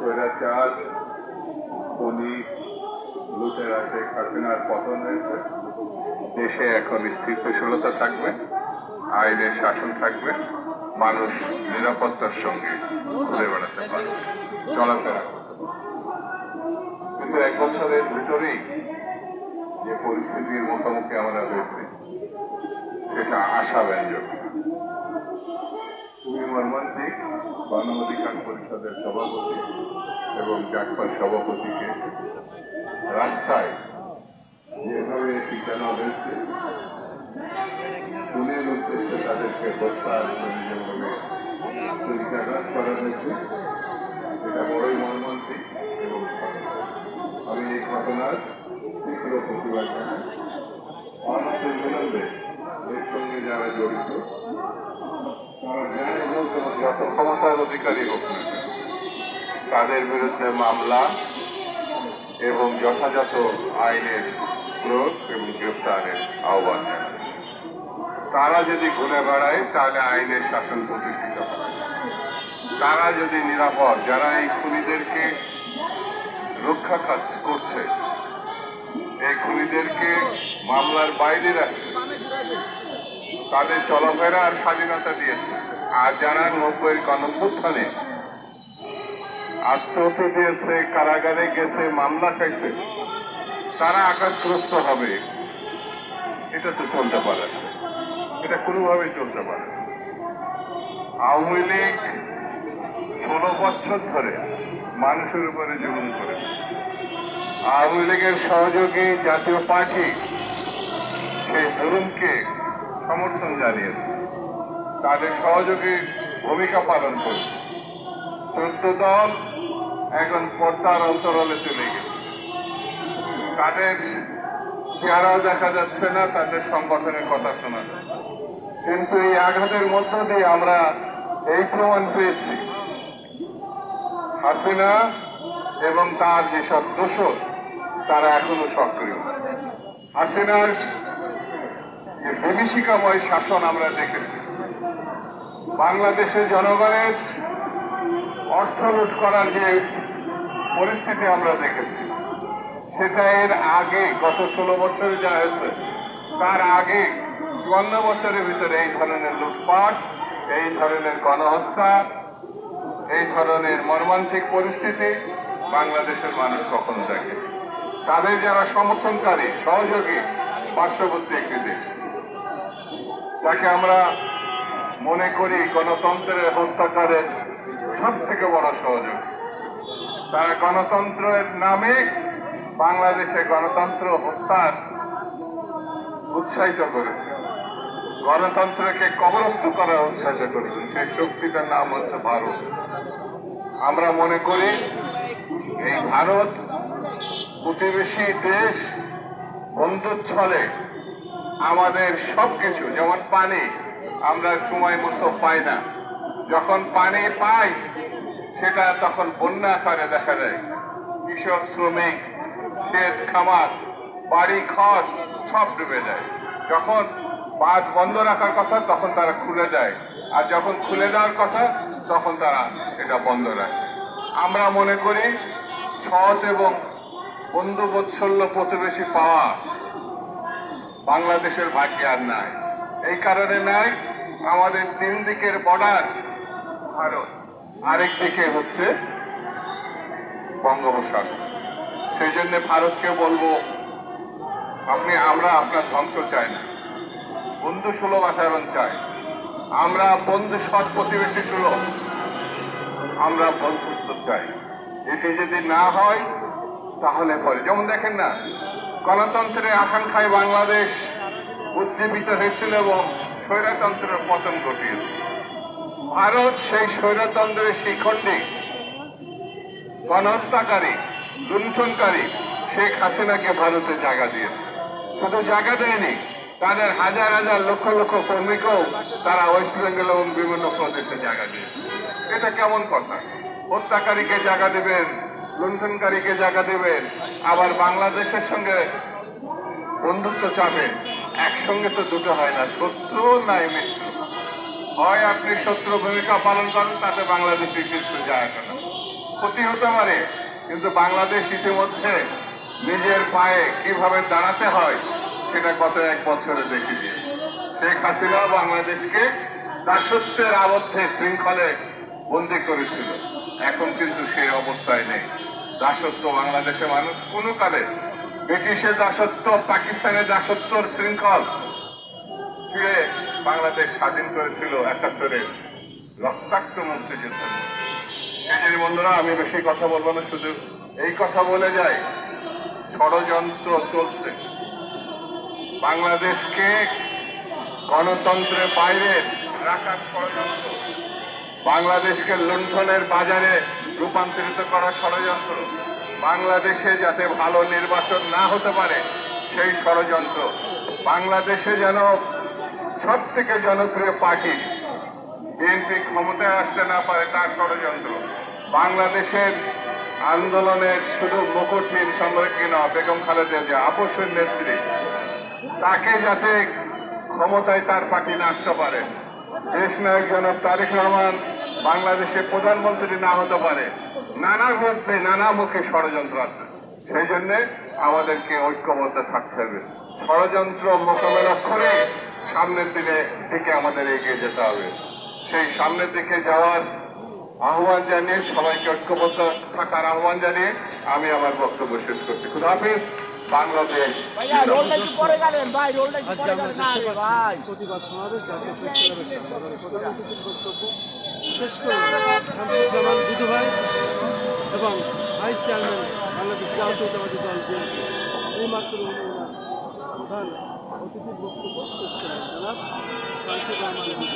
স্বৈরাচার পতন হয়েছে। দেশে এখন স্থিতিশীলতা থাকবে, আইনের শাসন থাকবে, মানুষ নিরাপত্তার সঙ্গে ঘুরে বেড়াতে পারবে। চলাফেরা কিন্তু এক বছরের ভিতরেই যে পরিস্থিতির মুখোমুখি আমরা হয়েছি, সেটা খুবই মর্মান্তিক গণ অধিকার পরিষদের সভাপতি এবং জাকপার সভাপতিকে রাস্তায় যেভাবে টিকানো হয়েছে খুনের উদ্দেশ্যে তাদেরকে হত্যা যেভাবে পরিচালনা করা হয়েছে। এটা বড়ই মর্মান্তিক এবং আমি এই ঘটনার তীব্র প্রতিবাদ জানাই। অনন্তের বিলম্বে এর সঙ্গে যারা জড়িত যত ক্ষমতার অধিকারী হোক তাদের বিরুদ্ধে মামলা এবং যথাযথ আইনের প্রয়োগ এবং গ্রেফতারের আহ্বান তারা যদি ঘুরে বেড়ায়, তাহলে আইনের শাসন প্রতিষ্ঠিত হবে। তারা যদি নিরাপদ, যারা এই খুনিদেরকে রক্ষা কাজ করছে, এই খুনিদেরকে মামলার বাইরে রাখছে তাদের চলাফেরা আর স্বাধীনতা দিয়েছে। আর যারা নব্বই গণভ্যুত্থানে আত্মহত্যা দিয়েছে, কারাগারে গেছে, মামলা খাইছে। তারা আঘাতগ্রস্ত হবে। এটা তো চলতে পারে এটা কোনোভাবেই চলতে পারে আওয়ামী লীগ ষোলো বছর ধরে মানুষের উপরে জুলুম করে। আওয়ামী লীগের সহযোগী জাতীয় পার্টি সেই জুলুমকে সমর্থন জানিয়েছে। তাদের সহযোগী ভূমিকা পালন করছে। চোদ্দ দল এখন পর্দার অন্তরালে চলে গেছে। তাদের চেহারাও দেখা যাচ্ছে না, তাদের সংগঠনের কথা শোনা কিন্তু এই আঘাতের মধ্য দিয়ে আমরা এই প্রমাণ পেয়েছি। হাসিনা এবং তার যেসব দোষর, তারা এখনও সক্রিয়। হাসিনার যে বিভীষিকাময় শাসন আমরা দেখেছি বাংলাদেশের জনগণের অর্থ লুট করার যে পরিস্থিতি আমরা দেখেছি, সেটা এর আগে গত ষোলো বছরে যা হয়েছে, তার আগে চুয়ান্ন বছরের ভিতরে এই ধরনের লুটপাট, এই ধরনের গণহত্যা, এই ধরনের মর্মান্তিক পরিস্থিতি বাংলাদেশের মানুষ কখনো দেখে তাদের যারা সমর্থনকারী, সহযোগী, পার্শ্ববর্তী একটি দেশ যাকে আমরা মনে করি গণতন্ত্রের হত্যাকারের সব থেকে বড় সহযোগী। তারা গণতন্ত্রের নামে বাংলাদেশে গণতন্ত্র হত্যার উৎসাহিত করেছে। গণতন্ত্রকে কবরস্থ করার উৎসাহিত করেছে। সেই শক্তিটার নাম হচ্ছে ভারত। আমরা মনে করি এই ভারত প্রতিবেশী দেশ বন্ধুর ছলে আমাদের সবকিছু, যেমন পানি আমরা সময় মতো পাই না। যখন পানি পাই, সেটা তখন বন্যা আকারে দেখা যায় কৃষক, শ্রমিক ক্ষেত খামার, বাড়ি ঘর সব ডুবে যায়। যখন বাঁধ বন্ধ রাখার কথা, তখন তারা খুলে দেয় আর যখন খুলে দেওয়ার কথা, তখন তারা এটা বন্ধ রাখে। আমরা মনে করি, সৎ এবং বন্ধু বৎসল্য প্রতিবেশী পাওয়া বাংলাদেশের ভাগ্যে আর নাই। এই কারণে নাই আমাদের তিন দিকের বর্ডার ভারত। আরেক দিকে হচ্ছে বঙ্গোপসাগর। সেই জন্য ভারতকে বলব, আপনি, আমরা আপনার ধ্বংস চাই না। বন্ধু সুলভ আচরণ চাই। আমরা বন্ধু সৎ প্রতিবেশী সুলভ। আমরা বন্ধুত্ব চাই। এটি যদি না হয়, তাহলে পরে। যেমন দেখেন না, গণতন্ত্রের আকাঙ্ক্ষায় বাংলাদেশ উজ্জীবিত হয়েছিল এবং স্বৈরতন্ত্রের পতন ঘটিয়েছে। ভারত সেই স্বৈরতন্ত্রের শিখণ্ডে গণহত্যাকারী, লুণ্ঠনকারী শেখ হাসিনাকে ভারতে জায়গা দিয়েছে। শুধু জায়গা দেয়নি, তাদের হাজার হাজার লক্ষ লক্ষ কর্মীকেও তারা ওয়েস্ট বেঙ্গল এবং বিভিন্ন প্রদেশে জায়গা দিয়েছে। এটা কেমন কথা? হত্যাকারীকে জায়গা দেবেন, লুণ্ঠনকারীকে জায়গা দেবেন, আবার বাংলাদেশের সঙ্গে বন্ধুত্ব চাবেন একসঙ্গে তো দুটো হয় না শত্রু নাই মিত্র। হয় আপনি শত্রু ভূমিকা পালন করেন, তাতে বাংলাদেশের কিছু যায় না। ক্ষতি হতে পারে কিন্তু বাংলাদেশ ইতিমধ্যে নিজের পায়ে কীভাবে দাঁড়াতে হয়, সেটা গত এক বছরে দেখেছি শেখ হাসিনা বাংলাদেশকে দাসত্বের আবদ্ধে, শৃঙ্খলে বন্দি করেছিল। এখন কিন্তু সেই অবস্থায় নেই। দাসত্ব বাংলাদেশের মানুষ কোনো কালে ব্রিটিশের দাসত্ব, পাকিস্তানের দাসত্বর শৃঙ্খল। ফিরে বাংলাদেশ স্বাধীন করেছিল একাত্তরের রক্তাক্ত মুক্তিযুদ্ধ। বন্ধুরা, আমি বেশি কথা বলব না, শুধু এই কথা বলে যাই। ষড়যন্ত্র চলছে। বাংলাদেশকে গণতন্ত্রের বাইরে রাখার ষড়যন্ত্র। বাংলাদেশকে লুণ্ঠনের বাজারে রূপান্তরিত করার ষড়যন্ত্র। বাংলাদেশে যাতে ভালো নির্বাচন না হতে পারে, সেই ষড়যন্ত্র। বাংলাদেশে যেন সব থেকে জনপ্রিয় পার্টি বিএনপি ক্ষমতায় আসতে না পারে, তার ষড়যন্ত্র। বাংলাদেশের আন্দোলনের শুধু মুকুটহীন নয় বেগম খালেদা যে আপসের নেত্রী, তাকে যাতে ক্ষমতায় তার পার্টি না আসতে পারে। দেশ নায়ক জনাব তারেক রহমান বাংলাদেশের প্রধানমন্ত্রী না হতে পারে, নানা মধ্যে নানা মুখে ষড়যন্ত্র আছে। সেই জন্য আমাদেরকে ঐক্যবদ্ধ থাকতে হবে। ষড়যন্ত্র মোকাবেলা করে সামনের দিনে দিকে আমাদের এগিয়ে যেতে হবে। সেই সামনের দিকে যাওয়ার আহ্বান জানিয়ে সবাইকে ঐক্যবদ্ধ থাকার আহ্বান জানিয়ে আমি আমার বক্তব্য শেষ করছি। খুদাহাফিজ বাংলাদেশ ভাইয়া রোলটা একটু পরে গেলেন ভাই রোলটা একটু পরে গেলেন। না দেখতে রে পাচ্ছি ভাই। প্রতিবাদ সমাবেশ জাতীয় প্রধানমন্ত্রীর বক্তব্য শেষ করে শামসুজ্জামান দুদু ভাই এবং ভাইস চেয়ারম্যান বাংলাদেশ জাতীয়তাবাদী দল বিএনপি। এই মাত্র প্রধান অতিথির বক্তব্য শেষ করেন জনাব শামসুর রহমান দুদু